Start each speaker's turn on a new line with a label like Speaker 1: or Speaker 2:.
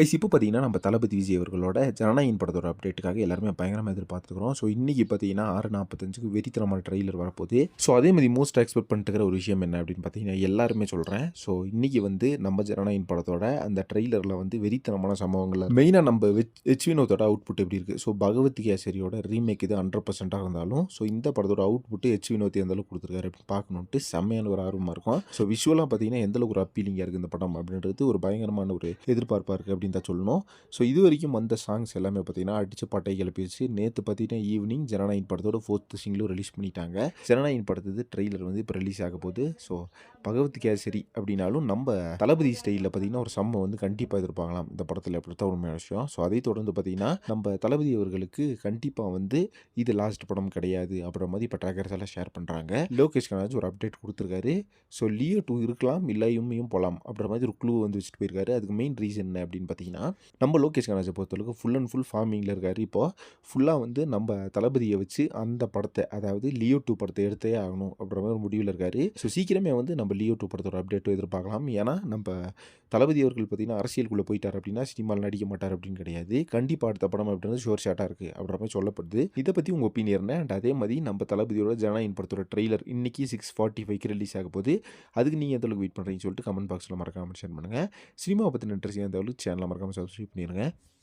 Speaker 1: Guys இப்போ பார்த்தீங்கன்னா நம்ம தளபதி விஜய் அவர்களோட ஜனநாயகன் படத்தோட அப்டேட்டுக்காக எல்லாருமே பயங்கரமாக எதிர்பார்த்துக்கிறோம் ஸோ இன்றைக்கி பார்த்தீங்கன்னா ஆறு நாற்பத்தஞ்சுக்கு வெறித்தனமான ட்ரெய்லர் வரப்போகுது. ஸோ அதே மாதிரி மோஸ்ட் எக்ஸ்பெக்ட் பண்ணிட்டுக்கிற ஒரு விஷயம் என்ன அப்படின்னு பார்த்தீங்கன்னா எல்லாருமே சொல்கிறேன் ஸோ இன்றைக்கி வந்து நம்ம ஜனநாயகன் படத்தோட அந்த ட்ரெய்லரில் வந்து வெறித்தனமான சம்பவங்கள் மெயினாக நம்ம வெச் எச் வினோத்தோட அவுட்புட் எப்படி இருக்குது ஸோ பகவத் கேசரியோட ரீமேக் இது ஹண்ட்ரட் பர்சன்ட்டாக இருந்தாலும் ஸோ இந்த படத்தோட அவுட்புட்டு எச் வினோத் எந்த அளவுக்கு கொடுத்துருக்காரு அப்படின்னு பார்க்கணுன்ட்டு செம்மையான ஒரு ஆர்வமாக இருக்கும். ஸோ விஷுவலாக பார்த்தீங்கன்னா எந்த அளவுக்கு ஒரு அப்பீலிங்காக இருக்குது இந்த படம் அப்படின்றது ஒரு பயங்கரமான ஒரு எதிர்பார்ப்பாக இருக்குது அப்படின்னு தான் சொல்லணும். ஸோ இது வரைக்கும் வந்த சாங்ஸ் எல்லாமே பார்த்தீங்கன்னா அடிச்ச பாட்டை கிளப்பிச்சு நேற்று பார்த்தீங்கன்னா ஈவினிங் ஜனநாயகன் படத்தோட ஃபோர்த் சிங்கிளும் ரிலீஸ் பண்ணிட்டாங்க. ஜனநாயகன் படத்தது ட்ரெய்லர் வந்து இப்போ ரிலீஸ் ஆக போகுது. ஸோ பகவத் கேசரி அப்படின்னாலும் நம்ம தளபதி ஸ்டைலில் பார்த்தீங்கன்னா ஒரு சம்மை வந்து கண்டிப்பாக எதிர்பார்க்கலாம். இந்த படத்தில் அப்படி தான் உண்மையான விஷயம். ஸோ அதை தொடர்ந்து பார்த்தீங்கன்னா நம்ம தளபதி அவர்களுக்கு கண்டிப்பாக வந்து இது லாஸ்ட் படம் கிடையாது அப்படின்ற மாதிரி இப்போ ட்ராக்கர்ஸ் எல்லாம் ஷேர் பண்ணுறாங்க லோகேஷ் கனாஜ் ஒரு அப்டேட் கொடுத்துருக்காரு. ஸோ லியோ டூ இருக்கலாம் இல்லை இம்மையும் போகலாம் அப்படின்ற மாதிரி ஒரு க்ளூ வந்து வச்சுட்டு போயிருக்காரு. அதுக்கு மெயின் ரீசன் என்ன அப்படின்னு பார்த்தீங்கன்னா பார்த்தீங்கன்னா நம்ம லோகேஷ் கனாஜை பொறுத்தளவுக்கு ஃபுல் அண்ட் ஃபுல் ஃபார்மிங்கில் இருக்கார். இப்போது ஃபுல்லாக வந்து நம்ம தளபதியை வச்சு அந்த படத்தை அதாவது லியோ டூ படத்தை எடுத்தே ஆகணும் அப்படின்ற மாதிரி ஒரு முடிவில் இருக்கார். ஸோ சீக்கிரமே வந்து நம்ம லியோ டூ படத்தோட அப்டேட்டும் எதிர்பார்க்கலாம். ஏன்னா நம்ம தளபதி அவர்கள் பார்த்தீங்கன்னா அரசியலுக்குள்ளே போயிட்டார் அப்படின்னா சினிமாவில் நடிக்க மாட்டார் அப்படின்னு கிடையாது. கண்டிப்பாக அடுத்த படம் அப்படின்றது ஷோர் ஷாட்டாக இருக்குது அப்படின்ற மாதிரி சொல்லப்படுது. இதை பற்றி உங்கள் ஒப்பீனியன் அண்ட் அதே மாதிரி நம்ம தளபதியோட ஜனாயின் படத்தோட ட்ரெய்லர் இன்றைக்கி சிக்ஸ் ஃபார்ட்டி ஃபைவ்க்கு ரிலீஸ் ஆக போது அதுக்கு நீங்கள் எந்த அளவுக்கு வெயிட் பண்ணுறீங்கன்னு சொல்லிட்டு கமெண்ட் பாக்ஸில் மறக்காமல் ஷேர் பண்ணுங்கள் சினிமா பற்றின இன்ட்ரெஸ்ட் எந்த அளவுக்கு சேனல் மறக்காமல் சப்ஸ்கிரைப் பண்ணிடுங்க